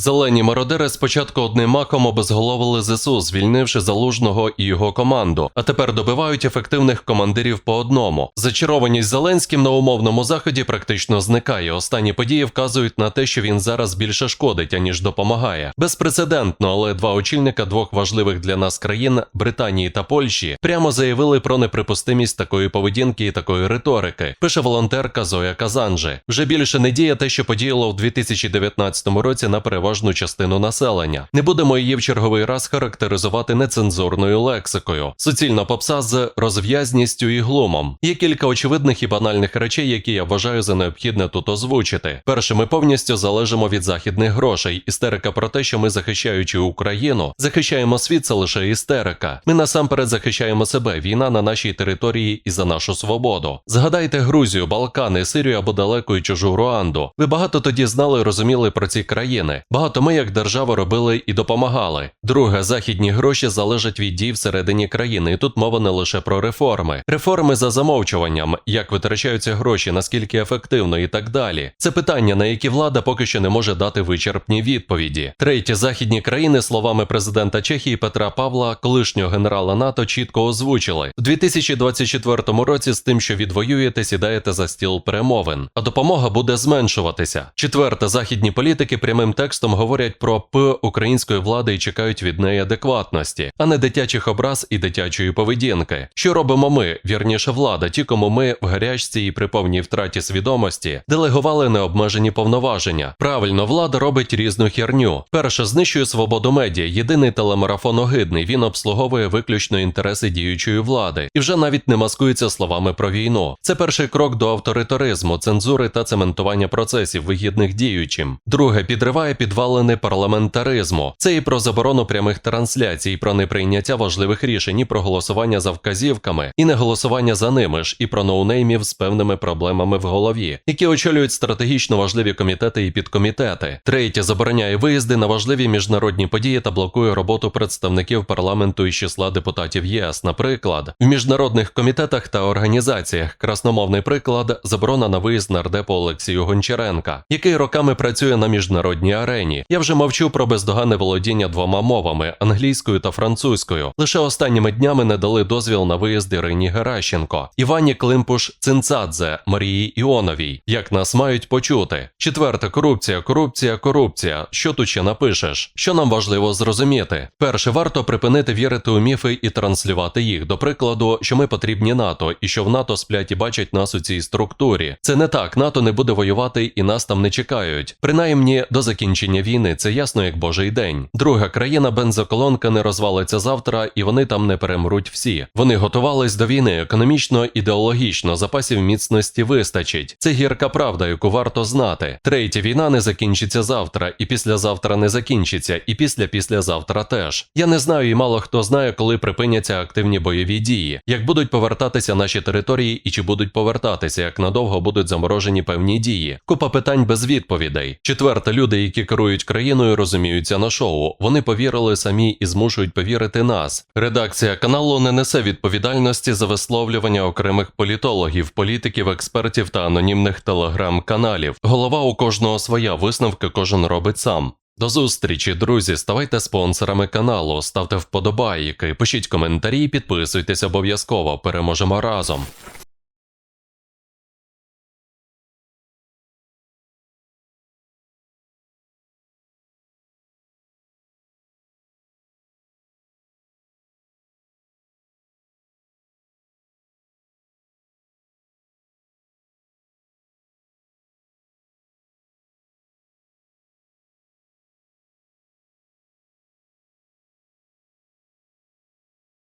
Зелені мародери спочатку одним маком обезголовили ЗСУ, звільнивши залужного і його команду, а тепер добивають ефективних командирів по одному. Зачарованість Зеленським на умовному заході практично зникає. Останні події вказують на те, що він зараз більше шкодить, аніж допомагає. Безпрецедентно, але два очільника двох важливих для нас країн Британії та Польщі прямо заявили про неприпустимість такої поведінки і такої риторики. Пише волонтерка Зоя Казанжи. Вже більше не діє те, що подіяло в 2019 році на переважну частину населення. Не будемо її в черговий раз характеризувати нецензурною лексикою. Суцільна попса з розв'язністю і глумом. Є кілька очевидних і банальних речей, які я вважаю за необхідне тут озвучити. Перше, ми повністю залежимо від західних грошей. Істерика про те, що ми, захищаючи Україну, захищаємо світ, це лише істерика. Ми насамперед захищаємо себе. Війна на нашій території і за нашу свободу. Згадайте Грузію, Балкани, Сирію або далеку і чужу Руанду. Ви багато тоді знали і розуміли про ці країни. Багато ми, як держава, робили і допомагали. Друге, західні гроші залежать від дій всередині країни, і тут мова не лише про реформи. Реформи за замовчуванням, як витрачаються гроші, наскільки ефективно і так далі. Це питання, на які влада поки що не може дати вичерпні відповіді. Третє, західні країни, словами президента Чехії Петра Павла, колишнього генерала НАТО, чітко озвучили у 2024 році з тим, що відвоюєте, сідаєте за стіл перемовин, а допомога буде зменшуватися. Четверте, західні політики прямим текстом говорять про п української влади і чекають від неї адекватності, а не дитячих образ і дитячої поведінки. Що робимо ми, вірніше влада, ті, кому ми в гарячці і при повній втраті свідомості делегували необмежені повноваження. Правильно, влада робить різну херню. Перше знищує свободу медіа. Єдиний телемарафон огидний. Він обслуговує виключно інтереси діючої влади і вже навіть не маскується словами про війну. Це перший крок до авторитаризму, цензури та цементування процесів, вигідних діючим. Друге підриває підвалини парламентаризму. Це і про заборону прямих трансляцій, і про неприйняття важливих рішень, і про голосування за вказівками, і не голосування за ними ж, і про ноунеймів з певними проблемами в голові, які очолюють стратегічно важливі комітети і підкомітети. Третє забороняє виїзди на важливі міжнародні події та блокує роботу представників парламенту із числа депутатів ЄС. Наприклад, в міжнародних комітетах та організаціях красномовний приклад заборона на виїзд нардепу Олексію Гончаренка, який роками працює на міжнародній арені. Я вже мовчу про бездоганне володіння двома мовами англійською та французькою. Лише останніми днями не дали дозвіл на виїзд Ірині Геращенко, Івані Климпуш Цинцадзе, Марії Іоновій. Як нас мають почути? Четверте, корупція, корупція, корупція. Що тут ще напишеш? Що нам важливо зрозуміти? Перше, варто припинити вірити у міфи і транслювати їх. До прикладу, що ми потрібні НАТО, і що в НАТО сплять і бачать нас у цій структурі. Це не так. НАТО не буде воювати і нас там не чекають. Принаймні до закінчення війни це ясно як божий день. Друга країна бензоколонка не розвалиться завтра, і вони там не перемруть всі. Вони готувались до війни економічно, ідеологічно, запасів міцності вистачить. Це гірка правда, яку варто знати. Третя війна не закінчиться завтра, і післязавтра не закінчиться, і після післязавтра теж. Я не знаю, і мало хто знає, коли припиняться активні бойові дії, як будуть повертатися наші території, і чи будуть повертатися, як надовго будуть заморожені певні дії. Купа питань без відповідей. Четверте, люди, які керують країною, розуміються на шоу. Вони повірили самі і змушують повірити нас. Редакція каналу не несе відповідальності за висловлювання окремих політологів, політиків, експертів та анонімних телеграм-каналів. Голова у кожного своя висновки кожен робить сам. До зустрічі, друзі. Ставайте спонсорами каналу, ставте вподобайки, пишіть коментарі, підписуйтесь обов'язково. Переможемо разом.